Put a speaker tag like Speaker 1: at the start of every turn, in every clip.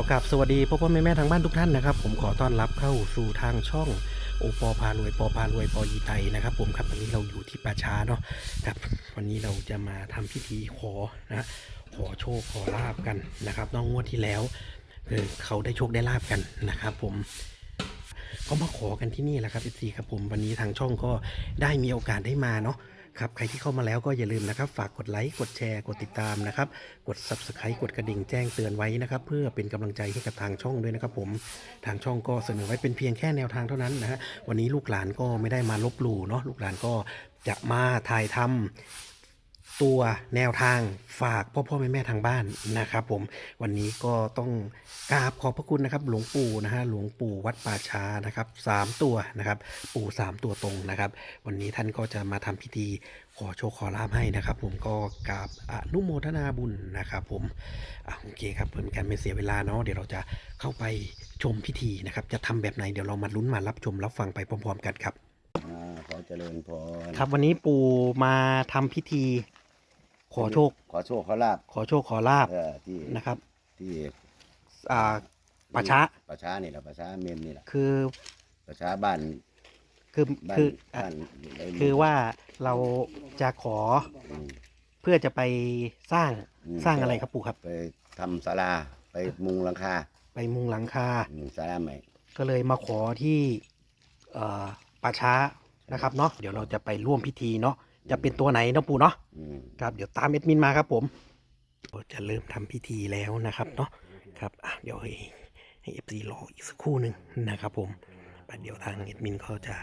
Speaker 1: ขอกราบสวัสดีพ่อพ่อแม่แม่ทางบ้านทุกท่านนะครับ ผมขอต้อนรับเข้าสู่ทางช่องโอปอพารวยปอพารวยปอยีไตนะครับ ผมครับวันนี้เราอยู่ที่ป่าช้าเนาะครับ วันนี้เราจะมาทำพิธีขอนะขอโชคขอลาบกันนะครับน้องงวดที่แล้วเออเขาได้โชคได้ลาบกันนะครับ ผมก็มาขอกันที่นี่แหละครับ FC ครับผมวันนี้ทางช่องก็ได้มีโอกาสได้มาเนาะ ครับใครที่เข้ามาแล้วก็อย่าลืมนะครับ ฝากกดไลค์กดแชร์กดติดตามนะครับ กด Subscribe กดกระดิ่งแจ้งเตือนไว้นะครับ เพื่อเป็นกำลังใจให้กับทางช่องด้วยนะครับ ผมทางช่องก็เสนอไว้เป็นเพียงแค่แนวทางเท่านั้นนะฮะวันนี้ลูกหลานก็ไม่ได้มาลบหลู่เนาะลูกหลานก็จะมาถ่ายทำ ตัวแนวทางฝากพ่อพ่อแม่แม่ทางบ้านนะครับ ผมวันนี้ก็ต้องกราบขอบพระคุณนะครับ หลวงปู่นะฮะหลวงปู่วัดป่าช้านะครับสามตัวนะครับ ปู่สามตัวตรงนะครับ วันนี้ท่านก็จะมาทำพิธีขอโชคขอลาบให้นะครับ ผมก็กราบอนุโมทนาบุญนะครับ ผมอะโอเคครับเพื่อเป็นการไม่เสียเวลาเนาะเดี๋ยวเราจะเข้าไปชมพิธีนะครับ จะทำแบบไหนเดี๋ยวเรามาลุ้นมารับชมรับฟังไปพร้อม ๆ กันครับ
Speaker 2: อ่าขอเจริญพร
Speaker 1: ครับวันนี้ปู่มาทำพิธี ขอโชค
Speaker 2: ขอโชคขอลาบ
Speaker 1: ขอโชคขอลาบ
Speaker 2: เออที่
Speaker 1: นะครับ
Speaker 2: ที่
Speaker 1: อ่าป่าช้า
Speaker 2: ป่าช้านี่แหละป่าช้าเมมนี่แหละ
Speaker 1: คือ
Speaker 2: ป่าช้าบ้าน
Speaker 1: คือ
Speaker 2: บ้าน
Speaker 1: คืออะ
Speaker 2: บ้านไคื
Speaker 1: อว่าเราจะขอ
Speaker 2: อืม
Speaker 1: เพื่อจะไปสร้าง
Speaker 2: อืม
Speaker 1: สร้างอะไรครับปู่ครับ
Speaker 2: ไปทำศาลาไปมุงหลังคา
Speaker 1: ไปมุงหลังคา
Speaker 2: อืมศาลาใหม่
Speaker 1: ก็เลยมาขอที่เอ่อป่าช้านะครับเนาะเดี๋ยวเราจะไปร่วมพิธีเนาะ จะเป็นตัวไหนเนาะปู่เนาะ
Speaker 2: อืม
Speaker 1: ครับเดี๋ยวตามเอ็ดมินมาครับผมเราจะเริ่มทำพิธีแล้วนะครับเนาะครับอะเดี๋ยวให้ให้เอฟซีรออีกสักครู่หนึ่งนะครับ ผมเดี๋ยวทางเอ็ดมินเขาจะ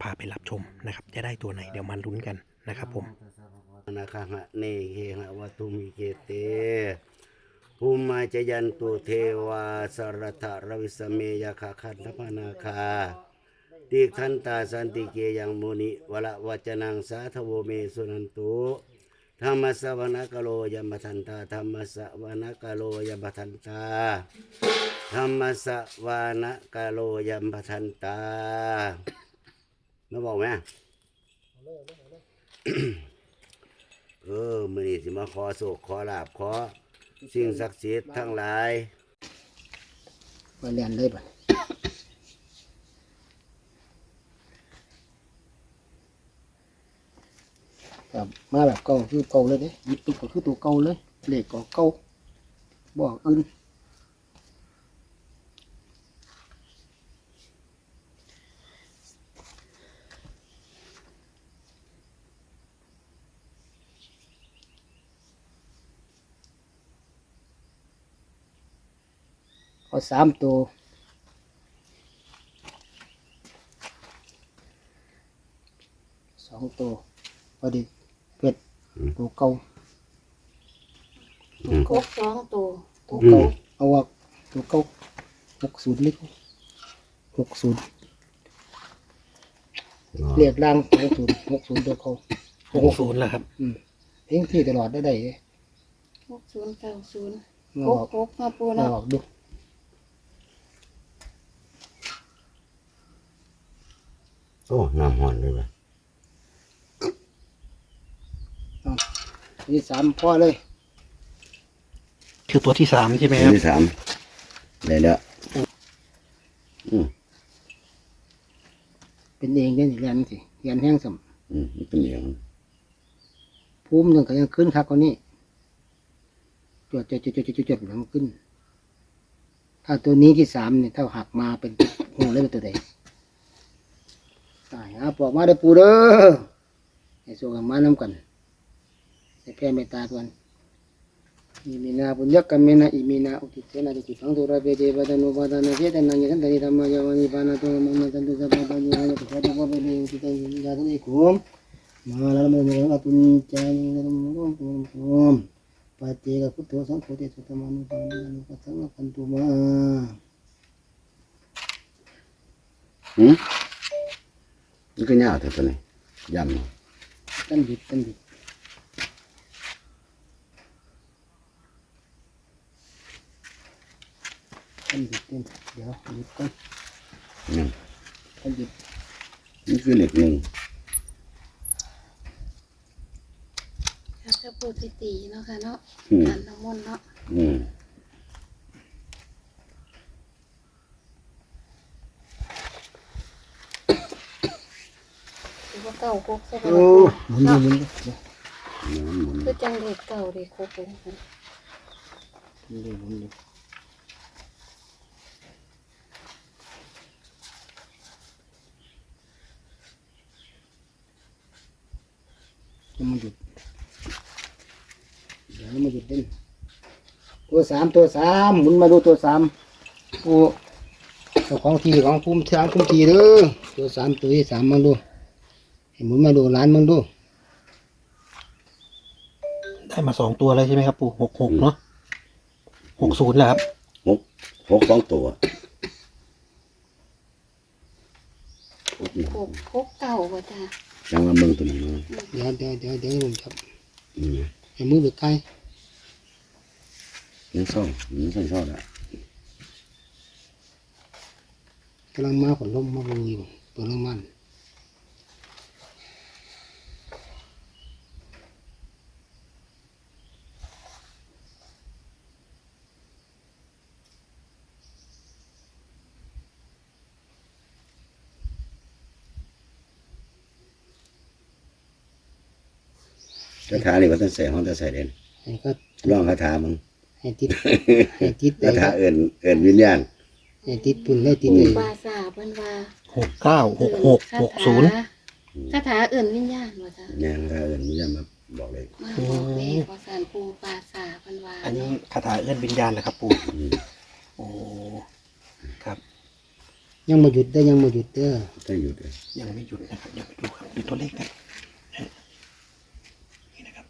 Speaker 1: พาไปรับชมนะครับ จะได้ตัวไหนเดี๋ยวมาลุ้นกันนะครับ ผม
Speaker 2: นาคหะเนเฮหะวัตุมิเกเตภูมิมาจยันตุเทวาสรทะรวิสเมยคาคันธพนาคา ติขันตาสันติเกยังมุนิวละวัจนังสาธโวเมสุนันตุธรรมสวนกโลยมทันตาธรรมสวนกโลยมทันตาธรรมสวนกโลยมทันตามาบอกไหมเออมือนี้สิมาขอโศกขอลาบขอสิ่งศักดิ์สิทธิ์ทั้งหลาย
Speaker 3: มาเรียนเลยบ่ะครับ มาแบบเก่าคือเก่าเลยเด้หยิบตุ๊กก็คือตัวเก่าเลยเลขก็เก่าบอกอื่นเอาสามตัว สองตัวพอดีเป็ด ตัวเก่าตัว
Speaker 4: คร
Speaker 3: เก่า
Speaker 4: บสองตัว
Speaker 3: ตัวเก่าเอาว่าตัวเก่าหกศูนย์เล็กหกศูนย์เรียกล่างหกศูนย์หกศูนย์ตัวเก่า
Speaker 1: หกศูนย์แล้วครับ
Speaker 3: อืมเพ่งที่ตลอดได้ได้เด้
Speaker 4: หกศูนย์เก้าศูนย์
Speaker 3: มา
Speaker 4: คร
Speaker 3: อบอก
Speaker 4: ครบมาปู
Speaker 3: มา
Speaker 4: เนาะ
Speaker 3: ออกดู
Speaker 2: โอ้น้ำหอนเลยว่ะ
Speaker 3: ที่สามพ่อเลย
Speaker 1: คือตัวที่สามใช่ไหม
Speaker 2: ตัว
Speaker 1: ครับ
Speaker 2: ที่สามได้แล้วอืม
Speaker 3: เป็นเองได้เรียนสิเรียนแห้งสม
Speaker 2: อืมมันเป็นอย่าง
Speaker 3: ภูมิยังก็ยังขึ้นครับกว่านี้จวดจวดจวดจวดจวดจวดยังขึ้น ถ้าตัวนี้ที่สามเนี่ยถ้าหักมาเป็นหูเลยเป็นตัวใดตายฮะปอกมาได้อปูเด้อให้ส่งกันมานำกัน ให้แพ่เมตตากันอิมินาปุญญกัมเมนะอิมินาอุทิศนาติทังตุระเบเดวะตโนปะตานะเจตนายันติธรรมะยาวานิปานะตุมะมะตันตุสัพพะปัญญาญาตุสัพพะเบเดอุทิตังยาตุนิคุมมาลาลมะมะตุนจานิลมะตุนตุมปะเจกพุทโธสังโฆเตสุตมานุปานินุปัสสังคันตุมา
Speaker 2: หืมมันก็ยาวเท่าตัวนี้ยำเนาะ
Speaker 3: ตั้งหยุดตั้งหยุด ขันหยิบเป็นเดี๋ยวหยิบก่อน
Speaker 2: นั่
Speaker 3: นถ้าหยิบ
Speaker 2: นี่คือเหล็กหนึ่ง
Speaker 4: จะปูติตีเนาะค่ะเนาะขันน้ำมันเนาะ
Speaker 2: อืม
Speaker 4: ถือว่เก่า
Speaker 3: โคกใช่ไหมโอ้
Speaker 2: หมุนหมุ
Speaker 4: คือจังเด็กเก่าเด็กโคกเลย
Speaker 3: หมุนหมุน ยู่ยังไม่หยุดเดี๋ยวยังไม่หยุดเล่นตัวสามตัวสามหมุนมาดูตัวสามโอ้เจ้าของทีของภูมิช้างภูมิทีเด้อตัวสามตัวที่สามมาดูให้หมุนมาดูร้านมึงดู
Speaker 1: ได้มาสองตัวเลยใช่ไหมครับปู่หกหกเนาะหกศูนย์เหรอครับ
Speaker 2: หกหกสองตัวหกนี่
Speaker 4: หกหกเก่าว่ะจ้า
Speaker 2: จังว่ามึงตัวนี้นะ
Speaker 3: เดี๋ยวเดี๋ยวเดี๋ยวเดี๋ยวให้ผมจับ
Speaker 2: นี่ไง
Speaker 3: ให้มือไปใกล้
Speaker 2: ยังซ่องยังซ่องซ่องละ
Speaker 3: กำลังมาขนลมมาบงอยู่ตัวนึงมัน
Speaker 2: คาถานี่ว่าต้องใส่ห้องต้องใส่เด่น
Speaker 3: ให้ก็
Speaker 2: ลองคาถามึง
Speaker 3: ให้ติดให้ติด
Speaker 2: คาถาเอินเอินวิญญาณ
Speaker 3: ให้ติดปุ่นให้ติด
Speaker 4: ปู
Speaker 3: เลย
Speaker 4: ปลาสาเพิ่นว่า
Speaker 1: หกเก้าหกหกหกศูนย์
Speaker 4: คาถาเอื่นวิญญาณว่ะจ้า
Speaker 2: เนี่ยคาถาเอินวิญญาณมาบอกเลย
Speaker 4: มาบอกเลขว่าสารปูปลาสาเพิ่นว่า
Speaker 1: อันนี้คาถาเอื้อนวิญญาณนะครับปู่
Speaker 2: อืม
Speaker 1: โอ้ครับ
Speaker 3: ยังมาหยุดได้อยังมาหยุดเด้อ
Speaker 2: ต้องหยุดเลย
Speaker 1: ยังไม่หยุดนะครับยังไม่ดูครับดูตัวเลขกันนี่นะครับ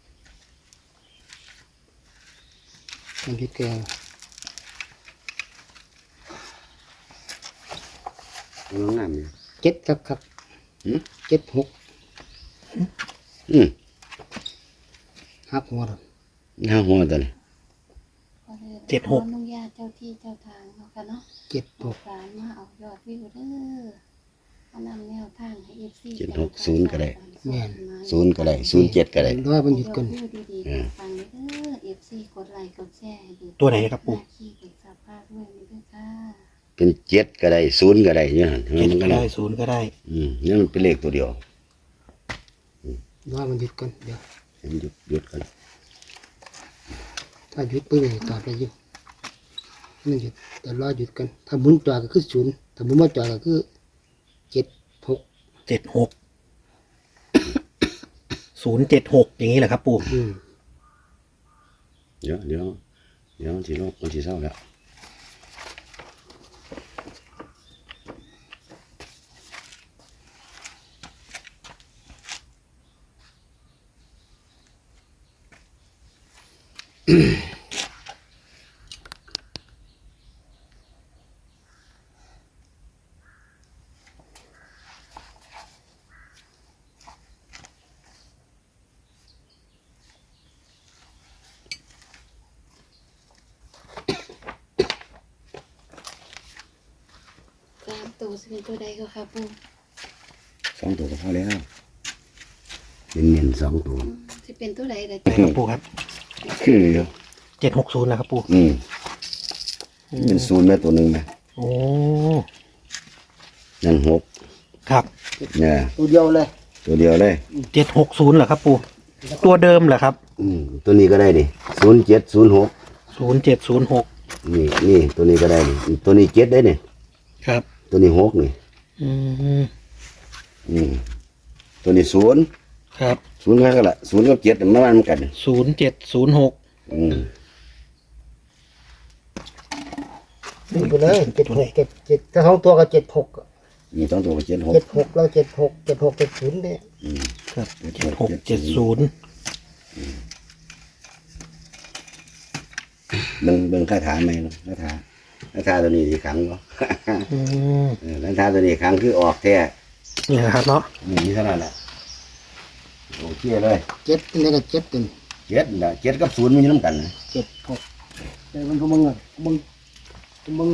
Speaker 3: ยังหยุดแกว
Speaker 2: น้องงามเนี่ย
Speaker 3: เจ็ดครับครับ
Speaker 2: หืม
Speaker 3: เจ็ดหก
Speaker 2: อืม
Speaker 3: หักหัวเรา
Speaker 2: ห้าหัวตัวนี้
Speaker 1: เจ็ดหก
Speaker 4: ขออนุญาตเจ้าที่เจ้าทางเนาะค่ะเนาะ
Speaker 3: เจ็ดห
Speaker 4: ลู
Speaker 3: ก
Speaker 4: กหลานมาเอายอดวิวเด้อ มานำแนวทางให้ FC
Speaker 2: เจ็ดหกศูนย์ก็ได้
Speaker 3: แม่น
Speaker 2: ศูนย์ก็ได้ศูนย์เจ็ดก็ได้
Speaker 3: ร้อยมันหยุด
Speaker 4: ยอ
Speaker 3: กัน
Speaker 4: ดวิวดีๆฟังเด้อ FC กดไลค์กดแชร์ให้ดู
Speaker 1: ตัวไหนครับปู่
Speaker 4: หน้าขี้เป็นสภาพด้วยนี่ด้วยค่ะ
Speaker 2: เป็นเจ็ดก็ได้ศูนย์ก็ได้เนี่ย
Speaker 1: เจ็ด
Speaker 2: มัน
Speaker 1: ก็
Speaker 2: ก็
Speaker 1: ได้
Speaker 2: ได้
Speaker 1: ศูนย์ก็ได้
Speaker 2: อืมนี่มันเป็นเลขตัวเดียว
Speaker 3: ร้อยมันหยุดกันเดี๋ยว
Speaker 2: ให้มันหยุดหยุดกัน
Speaker 3: ถ้าหยุดปุ๊บเลยตอบได้อยู่มันหยุดแต่ร้อยหยุดกันถ้าหมุนจอก็คือศูนย์ถ้าหมุนมาจอก็คือ เจ็ดหก
Speaker 1: เจ็ดหก ศูนย์เจ็ดหกอย่างนี้แหละครับปู่
Speaker 3: อืม
Speaker 2: เดี๋ยวเดี๋ยวเดี๋ยวมันทีโลกมันทีเศร้าแล้ว
Speaker 4: สาม ตัวสิเป็นตัวใดก็ค่ะปู่
Speaker 2: สองตัวก็พอแล้วเน้นๆสองตัว
Speaker 4: อืมสิเป็นตัวใดล่ะ
Speaker 1: ไหน
Speaker 4: จ้ะ
Speaker 1: ครับปู่ครับ
Speaker 2: คืออยู่
Speaker 1: เจ็ดหกศูนย์นะครับปู่
Speaker 2: อืมเป็นศูนย์แม่ตัวหนึ่งไหม
Speaker 1: โอ้
Speaker 2: นั่นหก
Speaker 1: ครับ
Speaker 2: เนี่ย
Speaker 3: ตัวเดียวเลย
Speaker 2: ตัวเดียวเลย
Speaker 1: เจ็ดหกศูนย์เหรอครับปู่ตัวเดิมเหรอครับ
Speaker 2: อืมตัวนี้ก็ได้ดิศูนย์เจ็ดศูนย์หก
Speaker 1: ศูนย์เจ็ดศูนย์หก
Speaker 2: นี่นี่ตัวนี้ก็ได้นี่ตัวนี้เจ็ดได้เนี่ย
Speaker 1: ครับ
Speaker 2: ตัวนี้หกนี่
Speaker 1: อืม
Speaker 2: อืมตัวนี้ศูนย์
Speaker 1: ครับ
Speaker 2: ศูนย์ก็ละศูนย์กับเจ็ดมันมันกัน
Speaker 1: ศูนย์เจ็ดศูนย์หก
Speaker 2: อืม
Speaker 3: นี่ไปเลยเจ็ดหกเจ็ดเจ็ดถ้าสองตัวก็เจ็ดหก
Speaker 2: มีสองตัวก็เจ็ดหก
Speaker 3: เจ็ดหกแล้วเจ็ดหกเจ็ดหกเจ็ดศูนย์เนี่ย
Speaker 2: อืม
Speaker 1: ครับเจ็ดหกเจ็ดศูนย์
Speaker 2: เบิ่งเบิ่งคาถาไหมคาถา คาถาตัวนี้ที่ขังเนาะ
Speaker 1: อืม
Speaker 2: เออคาถาตัวนี้ขังคือออกแท้
Speaker 1: นี่นะครับเนาะ
Speaker 2: นี่มีเท่านั้นแหละโอเคเลย
Speaker 3: เจ็ดนี่ก็เจ็ดตัว
Speaker 2: เจ็ดนะเจ็ดกับศูนย์มันอยู่น้ำกันนะ
Speaker 3: เจ็ดหกแต่มันก็มึงอะมึงมึง